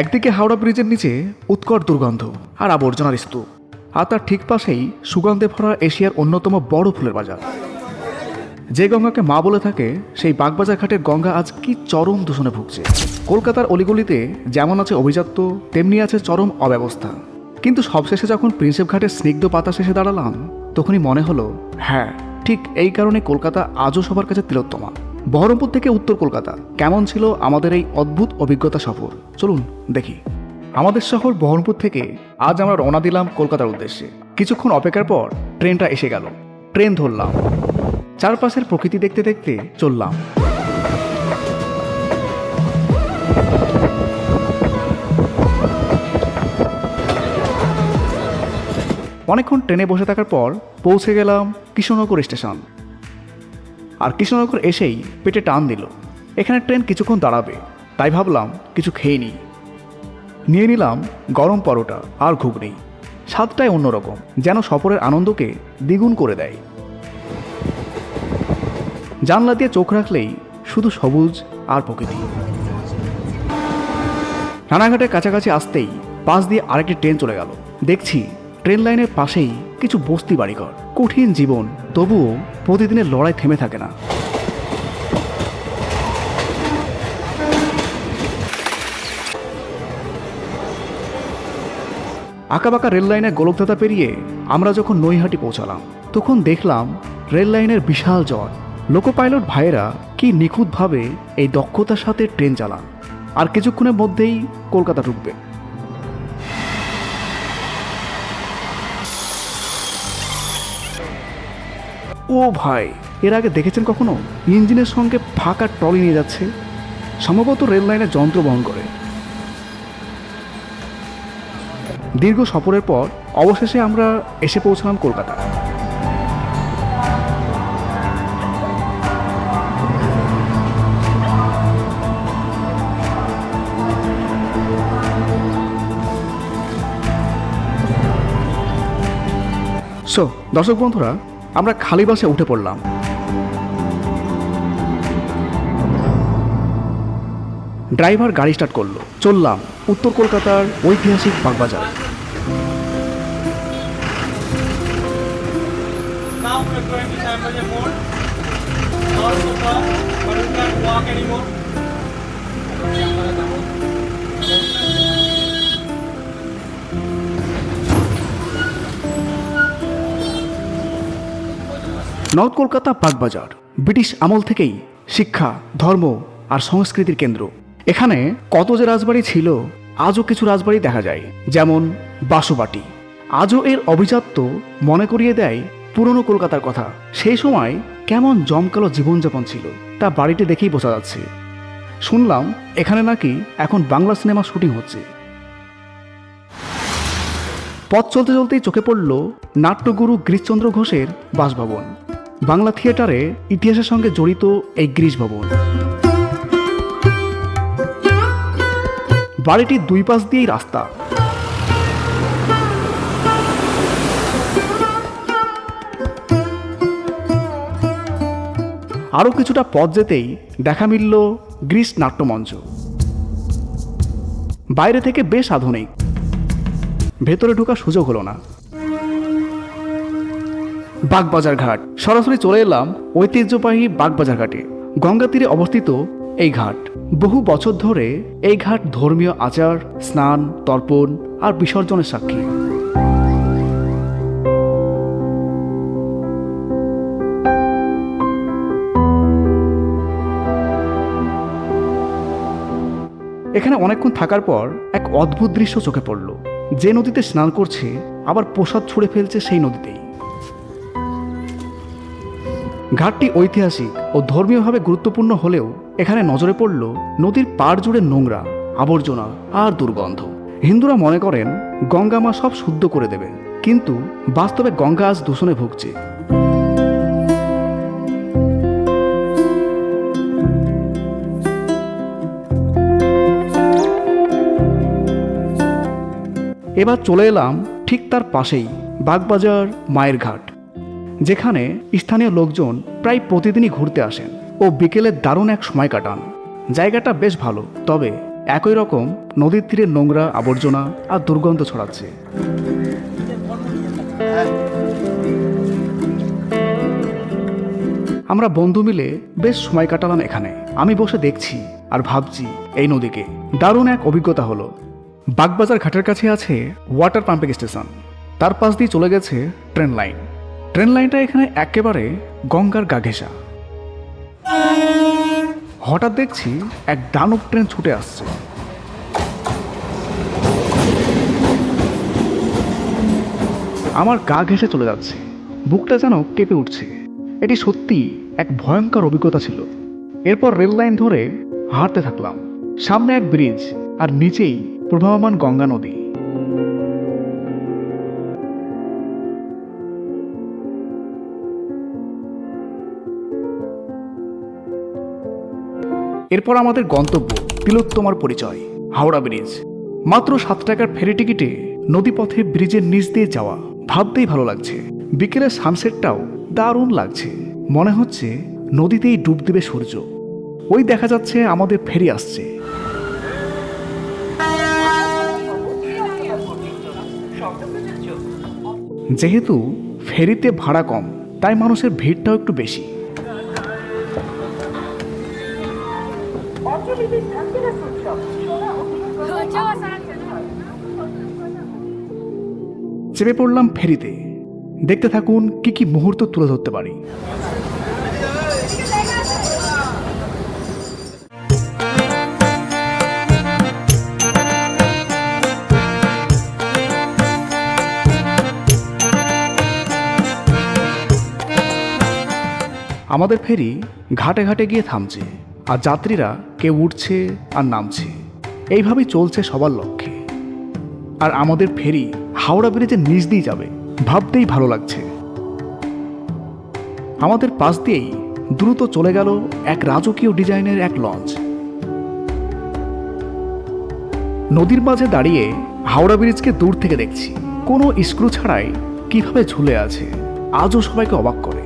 একদিকে হাওড়া ব্রিজের নিচে উৎকট দুর্গন্ধ আর আবর্জনার স্তূপ আর তার ঠিক পাশেই সুগন্ধে ভরা এশিয়ার অন্যতম বড় ফুলের বাজার। যে গঙ্গাকে মা বলে থাকে, সেই বাগবাজার ঘাটের গঙ্গা আজ কি চরম দূষণে ভুগছে। কলকাতার অলিগলিতে যেমন আছে অভিজাত্য, তেমনি আছে চরম অব্যবস্থা। কিন্তু সবশেষে যখন প্রিন্সেপ ঘাটের স্নিগ্ধ পাতা শেষে দাঁড়ালাম, তখনই মনে হলো হ্যাঁ ঠিক এই কারণে কলকাতা আজও সবার কাছে তিলোত্তমা। বহরমপুর থেকে উত্তর কলকাতা। কেমন ছিল আমাদের এই অদ্ভুত অভিজ্ঞতা সফর? চলুন দেখি। আমাদের শহর বহরমপুর থেকে আজ আমরা রওনা দিলাম কলকাতার উদ্দেশ্যে। কিছুক্ষণ অপেক্ষার পর ট্রেনটা এসে গেল। ট্রেন ধরলাম। চারপাশের প্রকৃতি দেখতে দেখতে চললাম। অনেকক্ষণ ট্রেনে বসে থাকার পর পৌঁছে গেলাম কৃষ্ণনগর স্টেশন। আর কৃষ্ণনগর এসেই পেটে টান দিল। এখানে ট্রেন কিছুক্ষণ দাঁড়াবে, তাই ভাবলাম কিছু খেয়ে নিই। নিয়ে নিলাম গরম পরোটা আর ঘুগনি। স্বাদটাই অন্যরকম, যেন সফরের আনন্দকে দ্বিগুণ করে দেয়। জানলা দিয়ে চোখ রাখলেই শুধু সবুজ আর প্রকৃতি। রানাঘাটের কাছাকাছি আসতেই পাশ দিয়ে আরেকটি ট্রেন চলে গেল। দেখছি ট্রেন লাইনের পাশেই কিছু বস্তি বাড়িঘর। কঠিন জীবন, তবুও প্রতিদিনের লড়াই থেমে থাকে না। আঁকাবাঁকা রেল লাইনের গোলকধাতা পেরিয়ে আমরা যখন নৈহাটি পৌঁছালাম, তখন দেখলাম রেল লাইনের বিশাল জট লোকো পাইলট ভাইয়েরা কি নিখুঁতভাবে এই দক্ষতার সাথে ট্রেন চালান। আর কিছুক্ষণের মধ্যেই কলকাতা ঢুকবে। ও ভাই, এর আগে দেখেছেন কখনো? ইঞ্জিনের সঙ্গে ফাঁকা ট্রলি নিয়ে যাচ্ছে। সম্ভবত রেল লাইনের যন্ত্র বহন করে। দীর্ঘ সফরের পর অবশেষে আমরা এসে পৌঁছলাম কলকাতা। সো দর্শক বন্ধুরা আমরা খালি বাসে উঠে পড়লাম ড্রাইভার গাড়ি স্টার্ট করল চললাম উত্তর কলকাতার ঐতিহাসিক Bagbazar. Not so far, but we can't walk anymore. North Kolkata Bagbazar British আমল থেকেই শিক্ষা, ধর্ম আর সংস্কৃতির কেন্দ্র। এখানে কত যে রাজবাড়ি ছিল, আজও কিছু রাজবাড়ি দেখা যায়, যেমন বাসুবাটি আজও এর অভিজাত্য মনে করিয়ে দেয় পুরনো কলকাতার কথা। সেই সময় কেমন জমকালো জীবনযাপন ছিল, তা বাড়িটি দেখেই বোঝা যাচ্ছে। শুনলাম এখানে নাকি এখন বাংলা সিনেমা শুটিং হচ্ছে। পথ চলতে চলতেই চোখে পড়ল নাট্যগুরু গিরিশচন্দ্র ঘোষের বাসভবন। বাংলা থিয়েটারে ইতিহাসের সঙ্গে জড়িত এই গিরিশ ভবন। বাড়িটির দুই পাশ দিয়েই রাস্তা। আরও কিছুটা পথ যেতেই দেখা মিলল গ্রিস নাট্যমঞ্চ। বাইরে থেকে বেশ আধুনিক। ভেতরে ঢোকার সুযোগ হলো না। বাগবাজার ঘাট। সরাসরি চলে এলাম ঐতিহ্যবাহী বাগবাজার ঘাটে। গঙ্গা তীরে অবস্থিত এই ঘাট। বহু বছর ধরে এই ঘাট ধর্মীয় আচার, স্নান, তর্পণ আর বিসর্জনের সাক্ষী। এখানে অনেকক্ষণ থাকার পর এক অদ্ভুত দৃশ্য চোখে পড়ল। যে নদীতে স্নান করছে, আবার প্রসাদ ছুঁড়ে ফেলছে সেই নদীতেই। ঘাটটি ঐতিহাসিক ও ধর্মীয়ভাবে গুরুত্বপূর্ণ হলেও এখানে নজরে পড়ল নদীর পাড় জুড়ে নোংরা, আবর্জনা আর দুর্গন্ধ। হিন্দুরা মনে করেন, গঙ্গা মা সব শুদ্ধ করে দেবে কিন্তু বাস্তবে গঙ্গা আজ দূষণে ভুগছে। এবার চলে এলাম ঠিক তার পাশেই বাগবাজার মায়ের ঘাট। যেখানে স্থানীয় লোকজন প্রায় প্রতিদিনই ঘুরতে আসেন ও বিকেলে দারুণ এক সময় কাটান। জায়গাটা বেশ ভালো, তবে একই রকম নদীর তীরে নোংরা আবর্জনা আর দুর্গন্ধ ছড়াচ্ছে। আমরা বন্ধু মিলে বেশ সময় কাটালাম এখানে। আমি বসে দেখছি আর ভাবছি এই নদীকে। দারুণ এক অভিজ্ঞতা হলো। বাগবাজার ঘাটের কাছে আছে ওয়াটার পাম্পিং স্টেশন তার পাশ দিয়ে চলে গেছে ট্রেন লাইন ট্রেন লাইনটা এখানে একেবারে গঙ্গার গা ঘেঁষা হঠাৎ দেখছি এক দানব ট্রেন ছুটে আসছে। আমার গা ঘেঁষে চলে যাচ্ছে। বুকটা যেন কেঁপে উঠছে। এটি সত্যি এক ভয়ঙ্কর অভিজ্ঞতা ছিল। এরপর রেল লাইন ধরে হাঁটতে থাকলাম। সামনে এক ব্রিজ আর নিচেই প্রবাহমান গঙ্গা নদী। এরপর আমাদের গন্তব্য তিলোত্তমার পরিচয়, হাওড়া ব্রিজ। মাত্র সাত টাকার ফেরি টিকিটে নদীপথে ব্রিজের নিচ দিয়ে যাওয়া ভাবতেই ভালো লাগছে। বিকেলের সানসেটটাও দারুণ লাগছে। মনে হচ্ছে নদীতেই ডুব দেবে সূর্য। ওই দেখা যাচ্ছে আমাদের ফেরি আসছে। যেহেতু ফেরিতে ভাড়া কম, তাই মানুষের ভিড়টাও একটু বেশি। চেপে পড়লাম ফেরিতে। দেখতে থাকুন কি কি মুহূর্ত তুলে ধরতে পারি। আমাদের ফেরি ঘাটে ঘাটে গিয়ে থামছে, আর যাত্রীরা কেউ উঠছে আর নামছে। এইভাবেই চলছে সবার লক্ষ্যে। আর আমাদের ফেরি হাওড়া ব্রিজের নিচ দিয়ে যাবে। ভাবতেই ভালো লাগছে। আমাদের পাশ দিয়েই দ্রুত চলে গেল এক রাজকীয় ডিজাইনের এক লঞ্চ। নদীর মাঝে দাঁড়িয়ে হাওড়া ব্রিজকে দূর থেকে দেখছি। কোনো স্ক্রু ছাড়াই কীভাবে ঝুলে আছে, আজও সবাইকে অবাক করে।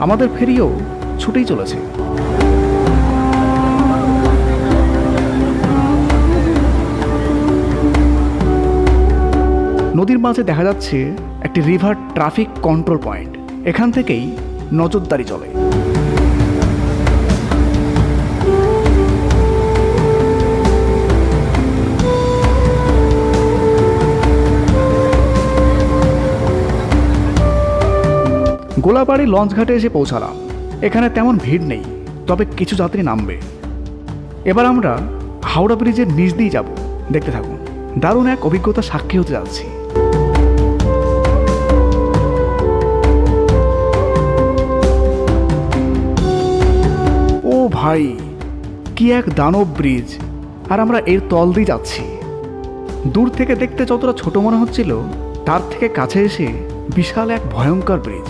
আমাদের ফেরিও ছুটেই চলেছে। নদীর মাঝে দেখা যাচ্ছে একটি রিভার ট্রাফিক কন্ট্রোল পয়েন্ট এখান থেকেই নজরদারি চলে। গোলাবাড়ি লঞ্চ ঘাটে এসে পৌঁছালাম। এখানে তেমন ভিড় নেই, তবে কিছু যাত্রী নামবে। এবার আমরা হাওড়া ব্রিজের নিচ দিয়ে যাব। দেখতে থাকুন। দারুণ এক অভিজ্ঞতা সাক্ষী হতে যাচ্ছি। ভাই, কি এক দানব ব্রিজ, আর আমরা এর তল দিয়ে যাচ্ছি। দূর থেকে দেখতে যতটা ছোট মনে হচ্ছিল, তার থেকে কাছে এসে বিশাল এক ভয়ঙ্কর ব্রিজ।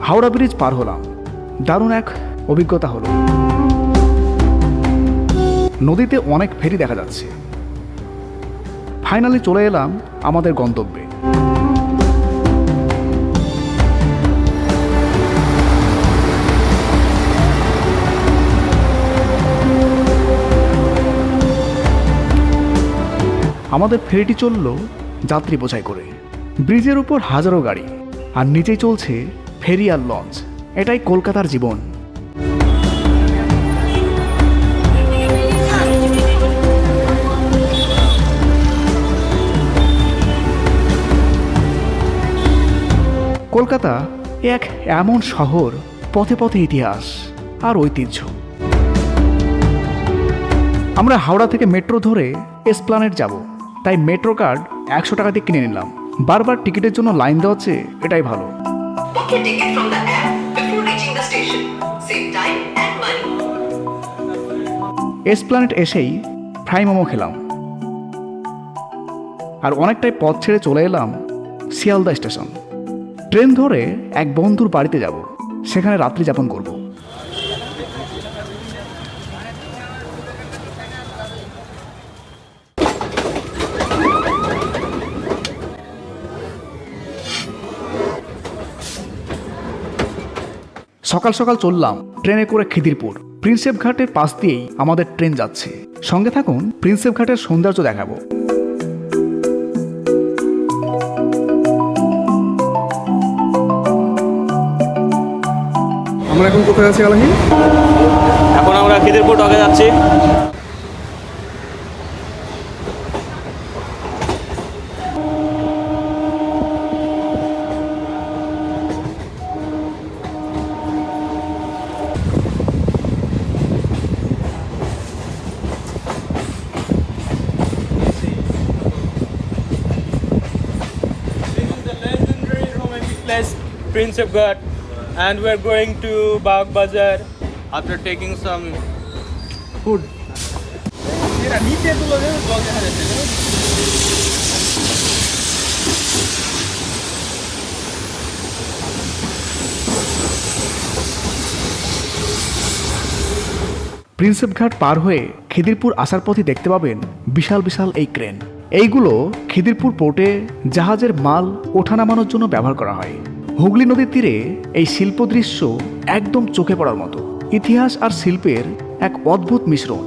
হাওড়া ব্রিজ পার হলাম। দারুণ এক অভিজ্ঞতা হলো। নদীতে অনেক ফেরি দেখা যাচ্ছে। ফাইনালি চলে এলাম আমাদের গন্তব্যে। আমাদের ফেরিটি চলল যাত্রী বোঝাই করে। ব্রিজের উপর হাজারো গাড়ি, আর নিচেই চলছে ফেরি আর লঞ্চ। এটাই কলকাতার জীবন। কলকাতা এক এমন শহর, পথে পথে ইতিহাস আর ঐতিহ্য। আমরা হাওড়া থেকে মেট্রো ধরে এসপ্লানেট যাব। তাই মেট্রো কার্ড একশো টাকা দিয়ে কিনে নিলাম। বারবার টিকিটের জন্য লাইন দেওয়া হচ্ছে এটাই ভালো. এসপ্লানেট এসেই ফ্রাই মোমো খেলাম। আর অনেকটাই পথ ছেড়ে চলে এলাম শিয়ালদা স্টেশন। ট্রেন ধরে এক বন্ধুর বাড়িতে যাব। সেখানে রাত্রি যাপন করব। সকাল সকাল চললাম ট্রেনে করে খিদিরপুর। প্রিন্সেপ ঘাটের পাশ দিয়েই আমাদের ট্রেন যাচ্ছে। সঙ্গে থাকুন প্রিন্সেপ ঘাটের সৌন্দর্য দেখাবো। আমরা এখন কোথায় আছি আলহিন এখন আমরা খিদিরপুর ডকে যাচ্ছি। Prince of Ghat, and we're going to Bagh Bazaar after taking some food. Prinsep Ghat পার হয়ে খিদিরপুর আসার পথে দেখতে পাবেন বিশাল বিশাল এই ক্রেন এইগুলো খিদিরপুর পোর্টে জাহাজের মাল ওঠা নামানোর জন্য ব্যবহার করা হয়। হুগলি নদীর তীরে এই শিল্প দৃশ্য একদম চোখে পড়ার মতো। ইতিহাস আর শিল্পের এক অদ্ভুত মিশ্রণ।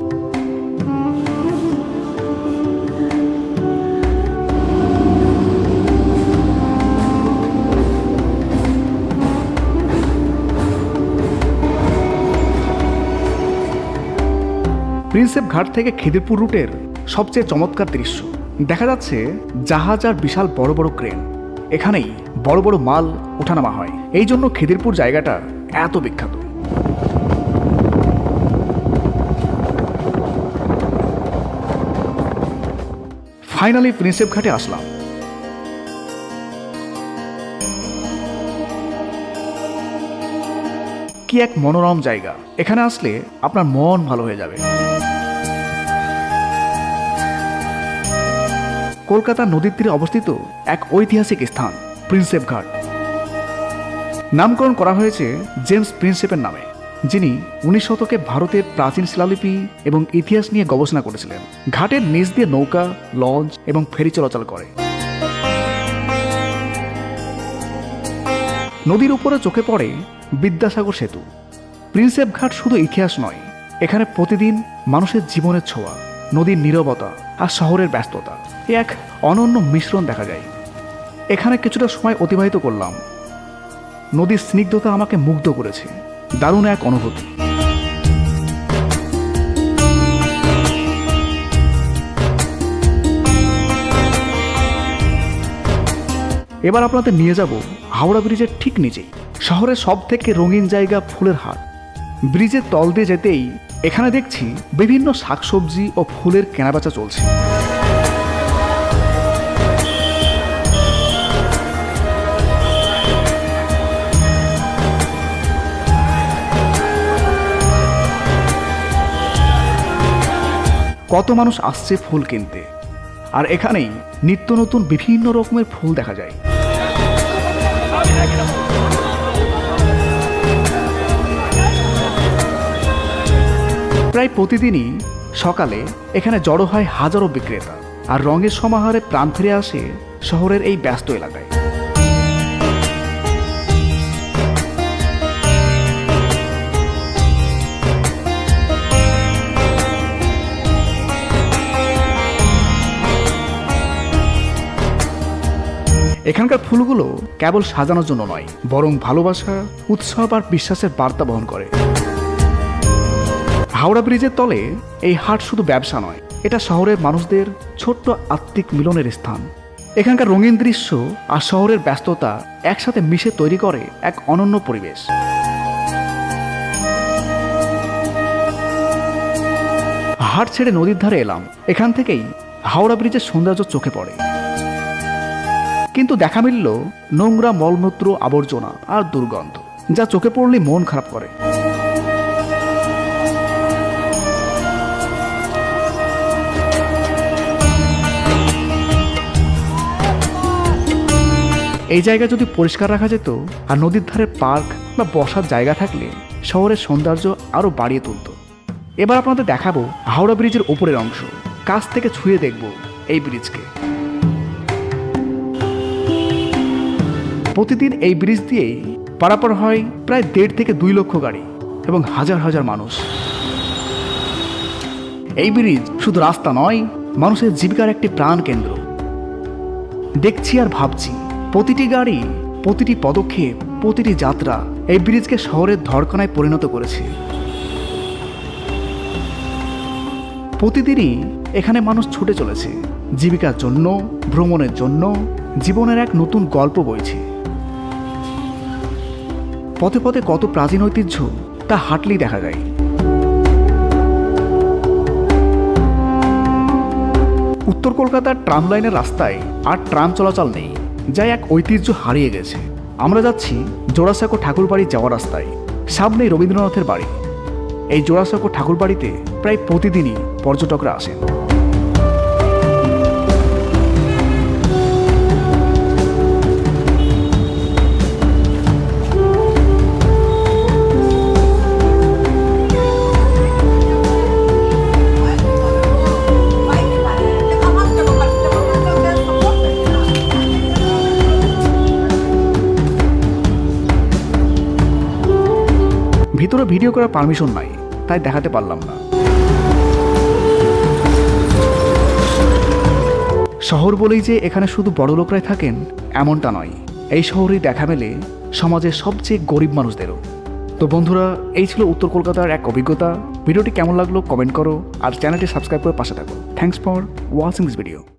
প্রিন্সেপ ঘাট থেকে খিদিরপুর রুটের সবচেয়ে চমৎকার দৃশ্য। দেখা যাচ্ছে জাহাজ আর বিশাল বড় বড় ক্রেন। এখানেই বড় বড় মাল ওঠানামা হয়। এই জন্য খিদিরপুর জায়গাটা এত বিখ্যাত। ফাইনালি প্রিন্সেপ ঘাটে আসলাম। কি এক মনোরম জায়গা। এখানে আসলে আপনার মন ভালো হয়ে যাবে। কলকাতা নদীর তীরে অবস্থিত এক ঐতিহাসিক স্থান প্রিন্সেপ ঘাট নামকরণ করা হয়েছে জেমস প্রিন্সেপের নামে, যিনি উনিশ শতকে ভারতের প্রাচীন শিলালিপি এবং ইতিহাস নিয়ে গবেষণা করেছিলেন। ঘাটের নিচ দিয়ে নৌকা, লঞ্চ এবং ফেরি চলাচল করে। নদীর উপরে চোখে পড়ে বিদ্যাসাগর সেতু। প্রিন্সেপ ঘাট শুধু ইতিহাস নয়, এখানে প্রতিদিন মানুষের জীবনের ছোঁয়া, নদীর নীরবতা আর শহরের ব্যস্ততা এক অনন্য মিশ্রণ দেখা যায়। এখানে কিছুটা সময় অতিবাহিত করলাম। নদীর স্নিগ্ধতা আমাকে মুগ্ধ করেছে। দারুণ এক অনুভূতি। এবার আপনাদের নিয়ে যাব হাওড়া ব্রিজের ঠিক নিচেই শহরের সব থেকে রঙিন জায়গা ফুলের হাট। ব্রিজের তল দিয়ে যেতেই এখানে দেখছি বিভিন্ন শাকসবজি ও ফুলের কেনাবেচা চলছে। কত মানুষ আসছে ফুল কিনতে। আর এখানেই নিত্য নতুন বিভিন্ন রকমের ফুল দেখা যায়। প্রায় প্রতিদিনই সকালে এখানে জড়ো হয় হাজারো বিক্রেতা। আর রঙের সমাহারে প্রাণ ফিরে আসে শহরের এই ব্যস্ত এলাকায়। এখানকার ফুলগুলো কেবল সাজানোর জন্য নয়, বরং ভালোবাসা, উৎসব আর বিশ্বাসের বার্তা বহন করে। হাওড়া ব্রিজের তলে এই হাট শুধু ব্যবসা নয়, এটা শহরের মানুষদের ছোট্ট আত্মিক মিলনের স্থান। এখানকার রঙিন দৃশ্য আর শহরের ব্যস্ততা একসাথে মিশে তৈরি করে এক অনন্য পরিবেশ। হাট ছেড়ে নদীর ধারে এলাম, এখান থেকেই হাওড়া ব্রিজের সৌন্দর্য চোখে পড়ে। কিন্তু দেখা মিলল নোংরা মলমূত্র, আবর্জনা আর দুর্গন্ধ, যা চোখে পড়লে মন খারাপ করে। এই জায়গা যদি পরিষ্কার রাখা যেত, আর নদীর ধারে পার্ক বা বসার জায়গা থাকলে শহরের সৌন্দর্য আরও বাড়িয়ে তুলত। এবার আপনাদের দেখাবো হাওড়া ব্রিজের উপরের অংশ। কাছ থেকে ছুঁয়ে দেখব এই ব্রিজকে। প্রতিদিন এই ব্রিজ দিয়েই পারাপার হয় প্রায় দেড় থেকে দুই লক্ষ গাড়ি এবং হাজার হাজার মানুষ। এই ব্রিজ শুধু রাস্তা নয়, মানুষের জীবিকার একটি প্রাণ কেন্দ্র। দেখছি আর ভাবছি, প্রতিটি গাড়ি, প্রতিটি পদক্ষেপ, প্রতিটি যাত্রা এই ব্রিজকে শহরের ধড়কনায় পরিণত করেছে। প্রতিদিনই এখানে মানুষ ছুটে চলেছে, জীবিকার জন্য, ভ্রমণের জন্য, জীবনের এক নতুন গল্প বইছে। পথে পথে কত প্রাচীন ঐতিহ্য তা হাঁটলেই দেখা যায়। উত্তর কলকাতার ট্রাম লাইনের রাস্তায় আর ট্রাম চলাচল নেই, যা এক ঐতিহ্য হারিয়ে গেছে। আমরা যাচ্ছি জোড়াসাঁকো ঠাকুরবাড়ি যাওয়ার রাস্তায় সামনেই রবীন্দ্রনাথের বাড়ি। এই জোড়াসাঁকো ঠাকুরবাড়িতে প্রায় প্রতিদিনই পর্যটকরা আসেন। ভিতরে ভিডিও করার পারমিশন নাই, তাই দেখাতে পারলাম না। শহর বলেই যে এখানে শুধু বড় লোকরাই থাকেন, এমনটা নয়। এই শহরেই দেখা মেলে সমাজের সবচেয়ে গরিব মানুষদেরও। তো বন্ধুরা, এই ছিল উত্তর কলকাতার এক অভিজ্ঞতা। ভিডিওটি কেমন লাগল, কমেন্ট করো, আর চ্যানেলটি সাবস্ক্রাইব করে পাশে থাকো। Thanks for watching this video